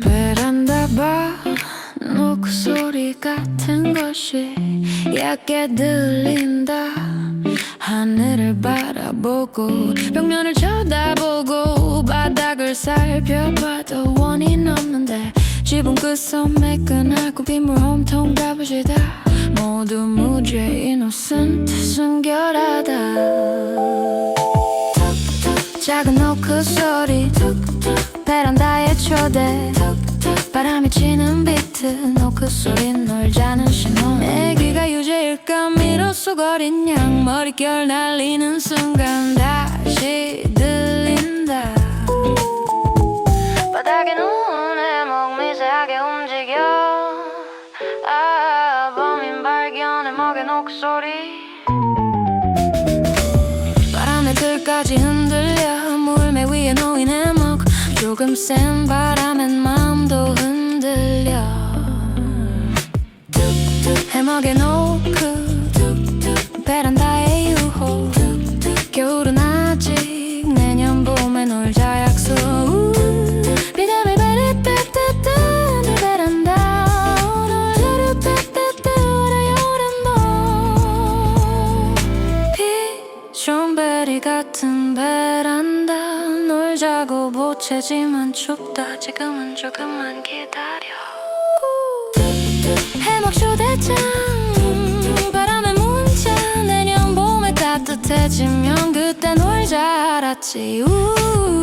베란다 봐 노크 소리 같은 것이 얕게 들린다. 하늘을 바라보고 벽면을 쳐다보고 바닥을 살펴봐도 원인 없는데 지붕 끝선 매끈하고 빗물 홈통 가보시다 모두 무죄 이노센트 순결하다. 작은 노크 소리 베란다의 초대. 바람이 치는 비트 노크 소리 놀자는 신호. 내 귀가 유죄일까 미로쏘거린 양 머릿결 날리는 순간 다시 들린다. 바닥에 누운 해목 미세하게 움직여. 아 녹소리. 바람에 들까지 흔들려. 물매 위에 놓인 해먹. 조금 센 바람엔 마음도 피숑베리 같은 베란다. 놀자고 보채지만 춥다. 지금은 조금만 기다려. 해먹 초대장 바람의 문자 내년 봄에 따뜻해지면 그때 놀자 알았지. 우